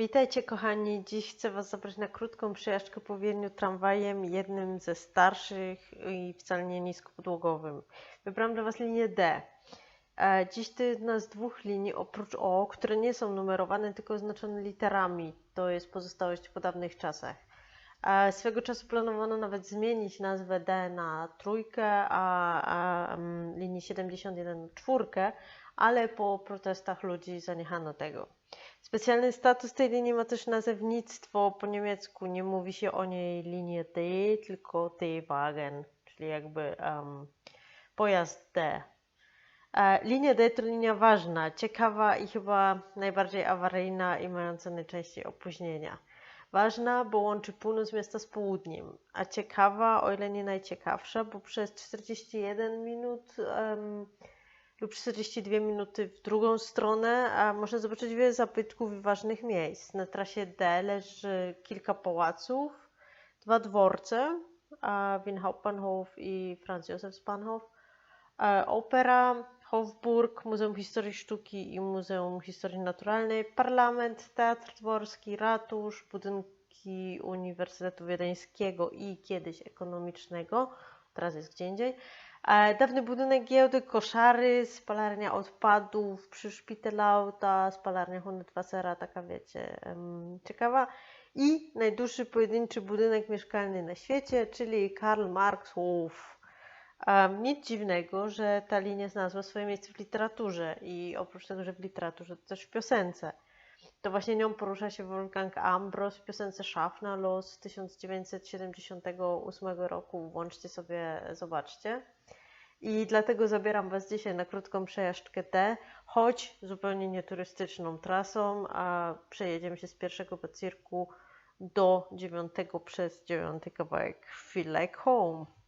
Witajcie kochani, dziś chcę Was zabrać na krótką przejażdżkę po Wiedniu tramwajem, jednym ze starszych i wcale nie niskopodłogowym. Wybrałam dla Was linię D. E, Dziś to jedna z dwóch linii oprócz O, które nie są numerowane, tylko oznaczone literami. To jest pozostałość po dawnych czasach. E, Swego czasu planowano nawet zmienić nazwę D na trójkę, a, a mm, linii 71 na czwórkę, ale po protestach ludzi zaniechano tego. Specjalny status tej linii ma też nazewnictwo po niemiecku. Nie mówi się o niej linie D, tylko D-Wagen, czyli jakby em, pojazd D. E, Linia D to linia ważna, ciekawa i chyba najbardziej awaryjna i mająca najczęściej opóźnienia. Ważna, bo łączy północ miasta z południem, a ciekawa, o ile nie najciekawsza, bo przez 41 minut em, lub 42 minuty w drugą stronę, a można zobaczyć wiele zabytków i ważnych miejsc. Na trasie D leży kilka pałaców, dwa dworce, a i Franz Josefsbahnhof, e, opera, Hofburg, Muzeum Historii Sztuki i Muzeum Historii Naturalnej, parlament, teatr dworski, ratusz, budynki Uniwersytetu Wiedeńskiego i kiedyś ekonomicznego, teraz jest gdzie indziej, Dawny budynek giełdy, koszary, spalarnia odpadów przy Spittelauta, spalarnia Hundertwassera, taka wiecie, ciekawa. I najdłuższy pojedynczy budynek mieszkalny na świecie, czyli Karl Marx Hof. Em, Nic dziwnego, że ta linia znalazła swoje miejsce w literaturze i oprócz tego, że w literaturze, to też w piosence. To właśnie nią porusza się Wolfgang Ambros w piosence Schaffnerlos z 1978 roku. Włączcie sobie, zobaczcie. I dlatego zabieram Was dzisiaj na krótką przejażdżkę T, choć zupełnie nieturystyczną trasą, a przejedziemy się z pierwszego pacierku do dziewiątego przez dziewiąty kawałek Feel Like Home.